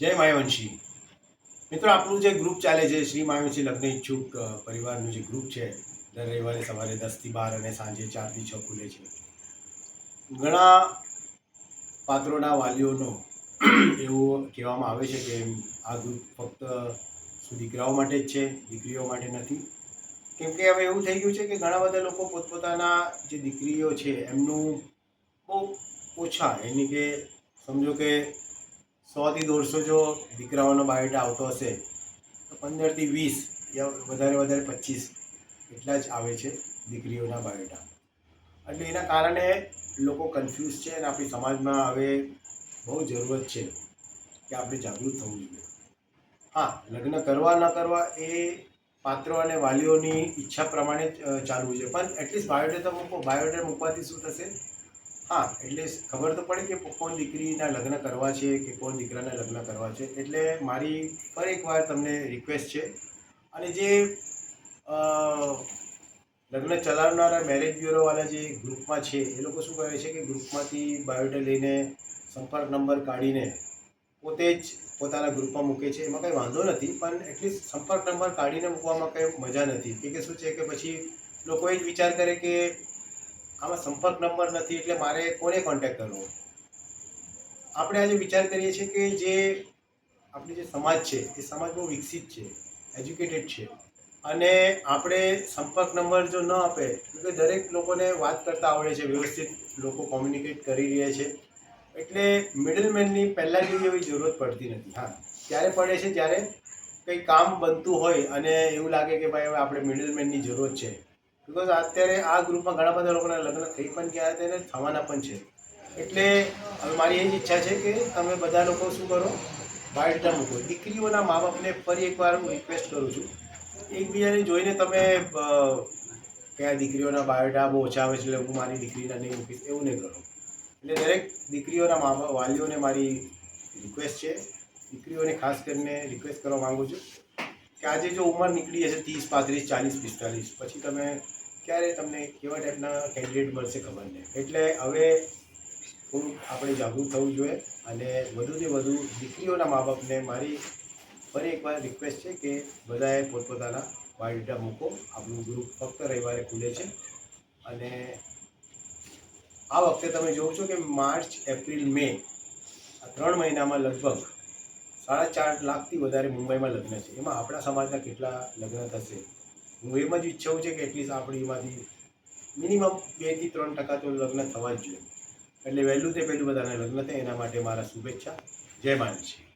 જય માયવંશી. મિત્રો, આપણું જે ગ્રુપ ચાલે છે, શ્રી માયવંશી લગ્ન ઈચ્છુક પરિવારનું જે ગ્રુપ છે, દર રવિવારે સવારે દસથી બાર અને સાંજે ચારથી છ ખુલે છે. ઘણા પાત્રોના વાલીઓનો એવું કહેવામાં આવે છે કે આ ગ્રુપ ફક્ત દીકરાઓ માટે જ છે, દીકરીઓ માટે નથી. કેમ કે હવે એવું થઈ ગયું છે કે ઘણા બધા લોકો પોતપોતાના જે દીકરીઓ છે, એમનું બહુ ઓછા, એની કે સમજો કે સોથી દોઢસો જો દીકરાઓનો બાયોટા આવતો હશે, તો પંદરથી વીસ યા વધારે વધારે પચીસ એટલા જ આવે છે દીકરીઓના બાયોટા એટલે એના કારણે લોકો કન્ફ્યુઝ છે અને આપણી સમાજમાં હવે બહુ જરૂરત છે કે આપણે જાગૃત થવું જોઈએ. હા, લગ્ન કરવા ન કરવા એ પાત્રો અને વાલીઓની ઈચ્છા પ્રમાણે ચાલવું છે. પણ એટલીસ્ટ બાયોડેટા મૂકો. બાયોડેટા મૂકવાથી શું થશે? હા, એટલે ખબર તો પડે કે કોણ દીકરીના લગ્ન કરવા છે કે કોણ દીકરાના લગ્ન કરવા છે. એટલે મારી ફરી એકવાર તમને રિક્વેસ્ટ છે. અને જે લગ્ન ચલાવનારા મેરેજ બ્યુરોવાળા જે ગ્રુપમાં છે, એ લોકો શું કરે છે કે ગ્રુપમાંથી બાયોડેટા લઈને સંપર્ક નંબર કાઢીને પોતે જ પોતાના ગ્રુપમાં મૂકે છે. એમાં કંઈ વાંધો નથી, પણ એટલીસ્ટ સંપર્ક નંબર કાઢીને મૂકવામાં કંઈ મજા નથી. કે શું છે કે પછી લોકો એ જ વિચાર કરે કે આમાં સંપર્ક નંબર નથી એટલે મારે કોને કોન્ટેક્ટ કરવો? આપણે આજે વિચાર કરીએ છીએ કે જે આપણી જે સમાજ છે, એ સમાજ બહુ વિકસિત છે એજ્યુકેટેડ છે. અને આપણે સંપર્ક નંબર જો ન આપે, તો દરેક લોકોને વાત કરતા આવડે છે, વ્યવસ્થિત લોકો કોમ્યુનિકેટ કરી રહ્યા છે. એટલે મિડલમેનની પહેલાં જેવી એવી જરૂરત પડતી નથી. હા ત્યારે પડે છે? જ્યારે કંઈ કામ બનતું હોય અને એવું લાગે કે ભાઈ હવે આપણે મિડલમેનની જરૂરત છે બિકોઝ અત્યારે આ ગ્રુપમાં ઘણા બધા લોકોના લગ્ન થઈ પણ ગયા હતા અને થવાના પણ છે. એટલે હવે મારી એ જ ઈચ્છા છે કે તમે બધા લોકો શું કરો? બાયોડેટા મૂકો. દીકરીઓના મા બાપને ફરી એકવાર હું રિક્વેસ્ટ કરું છું. એકબીજાને જોઈને તમે કયા દીકરીઓના બાયોડેટા બહુ ઓછા આવે છે એટલે હું મારી દીકરીના નહીં મૂકીશ. એવું નહીં કરો. એટલે દરેક દીકરીઓના મા વાલીઓને મારી રિક્વેસ્ટ છે. દીકરીઓને ખાસ કરીને રિક્વેસ્ટ કરવા માગું છું. કે આજે જો ઉંમર નીકળી હશે ત્રીસ, પાંત્રીસ, ચાલીસ, પિસ્તાલીસ, પછી તમે ક્યારે તમને કેવા ટાઈપના કેન્ડિડેટ મળશે ખબર નહીં એટલે હવે થોડુંક આપણે જાગૃત થવું જોઈએ અને વધુથી વધુ દીકરીઓના મા બાપને મારી ફરી એકવાર રિક્વેસ્ટ છે કે બધાએ પોતપોતાના બાયોડેટા મૂકો. આપણું ગ્રુપ ફક્ત રવિવારે ખુલે છે અને આ વખતે તમે જોવો છો કે માર્ચ, એપ્રિલ, મે આ ત્રણ મહિનામાં લગભગ સાડા ચાર લાખથી વધારે મુંબઈમાં લગ્ન છે. એમાં આપણા સમાજના કેટલા લગ્ન થશે? હું એમ જ ઈચ્છું છે કે એટલીસ્ટ આપણી એમાંથી મિનિમમ બેથી ત્રણ ટકા તો લગ્ન થવા જ જોઈએ. એટલે વહેલું તે પહેલું બધાને લગ્ન થાય. એના માટે મારા શુભેચ્છા. જય માનસી